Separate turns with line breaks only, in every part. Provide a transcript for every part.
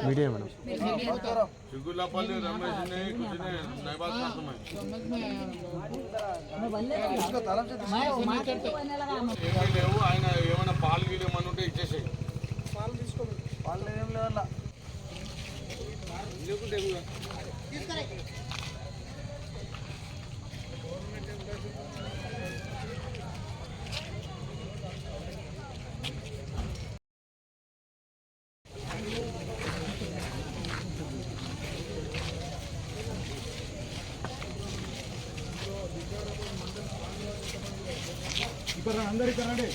Media madam
లేవు ఆయన ఏమైనా పాలు గీలేమని ఉంటే ఇచ్చేసే పాలు తీసుకోండి పాలు ఏం లేవల్లా తీసుకురా పాలు గీలు ఏమన్నా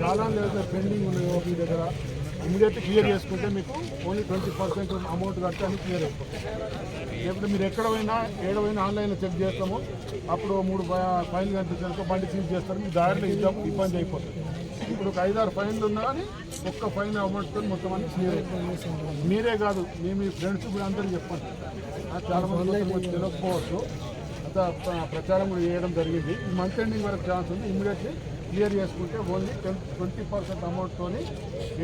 చాలా లేదా పెండింగ్ ఉన్నాయి మీ దగ్గర. ఇమీడియట్ క్లియర్ చేసుకుంటే మీకు ఓన్లీ ట్వంటీ పర్సెంట్ అమౌంట్ కడితే అని క్లియర్ అయిపోతుంది. లేకపోతే మీరు ఎక్కడ పోయినా ఏడవైనా ఆన్లైన్లో చెక్ చేస్తాము. అప్పుడు మూడు ఫైన్లు కనిపించారు బండి సీజ్ చేస్తారు. మీ దారిలో ఇద్దాం ఇబ్బంది అయిపోతుంది. ఇప్పుడు ఒక ఐదారు ఫైన్లు ఉన్నా కానీ ఒక్క ఫైన్ అమౌంట్తో మొత్తం అన్ని క్లియర్ అయిపోతుంది. మీరే కాదు మీ మీ ఫ్రెండ్స్ కూడా అందరూ చెప్పండి. చాలా మంది కొంచెం తెలియకపోవచ్చు. ప్రచారం కూడా చేయడం జరిగింది. ఈ మంత్ ఎండింగ్ వరకు ఛాన్స్ ఉంది. ఇమీడియట్లీ క్లియర్ చేసుకుంటే ఓన్లీ టెన్ ట్వంటీ పర్సెంట్ అమౌంట్తోని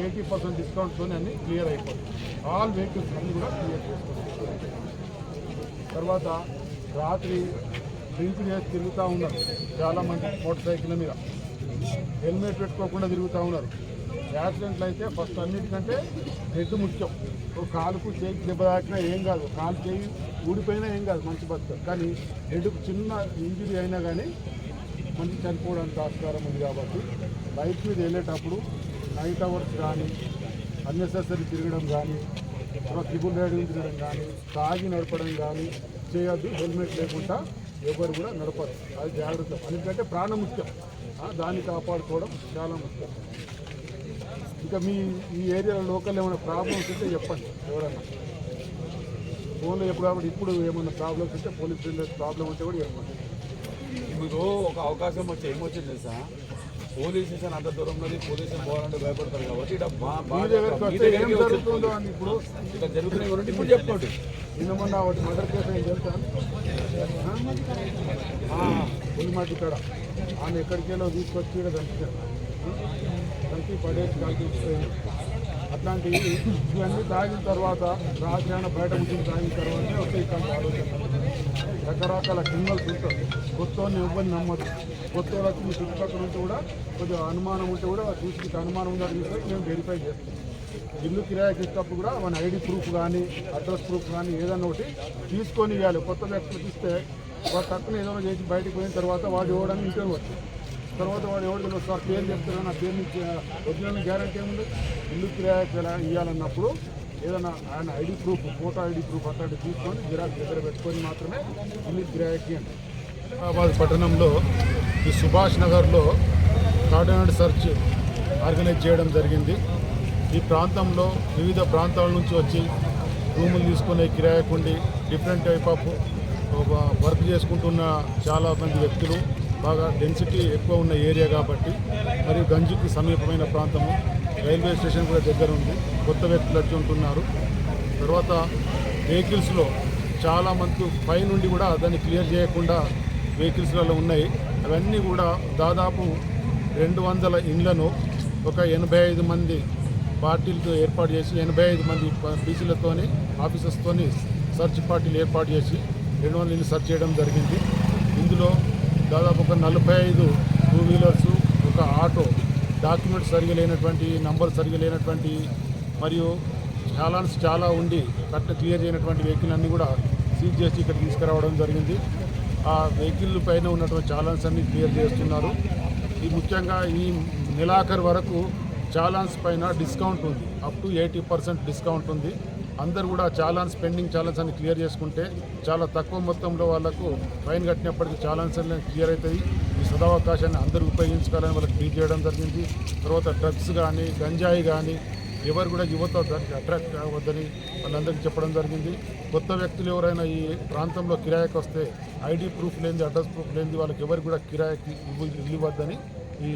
ఎయిటీ పర్సెంట్ డిస్కౌంట్తోని అన్ని క్లియర్ అయిపోతుంది ఆల్ వెహికల్స్ అన్ని కూడా క్లియర్ చేసుకుంటాం తర్వాత రాత్రి డ్రింక్ చేసి తిరుగుతూ ఉన్నారు. చాలామంది మోటార్ సైకిల్ మీద. హెల్మెట్ పెట్టుకోకుండా తిరుగుతూ ఉన్నారు. యాక్సిడెంట్లు అయితే ఫస్ట్ అన్నిటికంటే హెడ్ ముఖ్యం. ఒక కాలుకు చేయికి దెబ్బ తాకినా ఏం కాదు. కాలు చేయి ఊడిపోయినా ఏం కాదు మంచి బతుకు. కానీ హెడ్కు చిన్న ఇంజురీ అయినా కానీ మంచి చనిపోవడానికి ఆస్కారం ఉంది కాబట్టి బైక్ మీద వెళ్ళేటప్పుడు నైట్ అవర్స్ కానీ అన్నెసెసరీ తిరగడం కానీ తర్వాత ట్రిపుల్ రైడింగ్ తిరగడం కానీ తాగి నడపడం కానీ చేయొద్దు. హెల్మెట్ లేకుండా ఎవరు కూడా నడపరు. అది జాగ్రత్త. ఎందుకంటే ప్రాణం ముఖ్యం. దాన్ని కాపాడుకోవడం చాలా ముఖ్యం. ఇంకా మీ ఈ ఏరియాలో లోకల్ ఏమైనా ప్రాబ్లమ్స్ ఉంటే చెప్పండి ఎవరన్నా. ఫోన్లో ఎప్పుడు కాబట్టి ఇప్పుడు ఏమైనా ప్రాబ్లమ్స్ ఉంటే పోలీస్ ప్రాబ్లం ఉంటే కూడా చెప్పండి.
ఇప్పుడు ఒక అవకాశం వచ్చి ఏమొచ్చింది తెలుసా? పోలీస్ స్టేషన్ అంత దూరం ఉన్నది పోలీస్ స్టేషన్ పోవాలంటే భయపడతారు కాబట్టి
ఇప్పుడు
ఇక్కడ జరుగుతున్నాయి కాబట్టి ఇప్పుడు చెప్పుకోండి
నిన్న మొన్న ఒకటి మర్డర్ కేసు ఏం తెలుసా పులిమాటి ఇక్కడ ఆమె ఎక్కడికి వెళ్ళో తీసుకొచ్చి ఇక్కడ చంపారు కలిపి పడేసి కలిపిపోయింది అట్లాంటి ఇవన్నీ తాగిన తర్వాత రాజధాని బయట ముచ్చిన తాగిన తర్వాతే ఒకటి ఇట్లాంటి ఆలోచన. రకరకాల క్రిమినల్స్ ఉంటారు కొత్త ఇవ్వని నమ్మదు కొత్త వచ్చిన మీ చుట్టుపక్కల నుంచి కూడా కొద్దిగా అనుమానం ఉంటే కూడా చూసి అనుమానం ఉందని చూస్తే మేము వెరిఫై చేస్తాం. ఇల్లు కిరాయికి ఇచ్చినప్పుడు కూడా మన ఐడి ప్రూఫ్ కానీ అడ్రస్ ప్రూఫ్ కానీ ఏదన్నా ఒకటి తీసుకొని ఇవ్వాలి. కొత్త వ్యక్తులకు ఇస్తే వాడు తక్కువ ఏదైనా చేసి బయటకు పోయిన తర్వాత వాడు ఇవ్వడానికి ఇంట్లో వచ్చింది తర్వాత వాడు ఎవరు తెలియదు సార్ పేరు చెప్తారు? నా పేరు నుంచి వచ్చిన గ్యారంటీ ఏముంది? ఇల్లు కిరాయికి ఎలా ఇవ్వాలన్నప్పుడు ఏదైనా ఆయన ID proof photo ID proof అట్లాంటివి తీసుకొని జిరాక్స్ దగ్గర పెట్టుకొని మాత్రమే ఇల్లు కిరాయికి ఇవ్వండి హైదరాబాద్ పట్టణంలో ఈ సుభాష్ నగర్లో కార్డినెంట్ సెర్చ్ ఆర్గనైజ్ చేయడం జరిగింది. ఈ ప్రాంతంలో వివిధ ప్రాంతాల నుంచి వచ్చి రూములు తీసుకునే కిరాయకుండి డిఫరెంట్ టైప్ ఆఫ్ వర్క్ చేసుకుంటున్న చాలామంది వ్యక్తులు బాగా డెన్సిటీ ఎక్కువ ఉన్న ఏరియా కాబట్టి మరియు గంజికి సమీపమైన ప్రాంతము రైల్వే స్టేషన్ కూడా దగ్గర ఉంది. కొత్త వ్యక్తులు వచ్చి ఉంటున్నారు. తర్వాత వెహికల్స్లో చాలా మంది పై నుండి కూడా దాన్ని క్లియర్ చేయకుండా వెహికల్స్లలో ఉన్నాయి. అవన్నీ కూడా దాదాపు రెండు వందల ఇండ్లను ఒక ఎనభై ఐదు మంది పార్టీలతో ఏర్పాటు చేసి ఎనభై ఐదు మంది బీసీలతోని ఆఫీసర్స్తోని సర్చ్ పార్టీలు ఏర్పాటు చేసి రెండు వందల ఇల్లు సర్చ్ చేయడం జరిగింది. ఇందులో దాదాపు ఒక నలభై ఐదు టూ వీలర్స్ ఒక ఆటో డాక్యుమెంట్స్ సరిగా లేనటువంటి నంబర్ సరిగా లేనటువంటి మరియు చాలాన్స్ చాలా ఉండి కరెక్ట్ క్లియర్ చేయనటువంటి వెహికల్ అన్నీ కూడా సీజ్ చేసి ఇక్కడ తీసుకురావడం జరిగింది. ఆ వెహికల్ పైన ఉన్నటువంటి చాలాన్స్ అన్ని క్లియర్ చేస్తున్నారు. ఈ ముఖ్యంగా ఈ నెలాఖరు వరకు చాలాన్స్ పైన డిస్కౌంట్ ఉంది. Up to eighty percent discount ఉంది. అందరు కూడా చాలాన్స్ పెండింగ్ చాలాన్స్ అని క్లియర్ చేసుకుంటే చాలా తక్కువ మొత్తంలో వాళ్ళకు ఫైన్ కట్టినప్పటికీ చాలాన్స్ అనేది క్లియర్ అవుతుంది. ఈ సదావకాశాన్ని అందరూ ఉపయోగించుకోవాలని వాళ్ళకి ట్రీట్ చేయడం జరిగింది. తర్వాత డ్రగ్స్ కానీ గంజాయి కానీ ఎవరు కూడా యువత దానికి అట్రాక్ట్ కావద్దని వాళ్ళందరికీ చెప్పడం జరిగింది. కొత్త వ్యక్తులు ఎవరైనా ఈ ప్రాంతంలో కిరాయికి వస్తే ఐడి ప్రూఫ్ లేనిది అడ్రస్ ప్రూఫ్ లేనిది వాళ్ళకి ఎవరు కూడా కిరాయికి ఇవ్వద్దని ఈ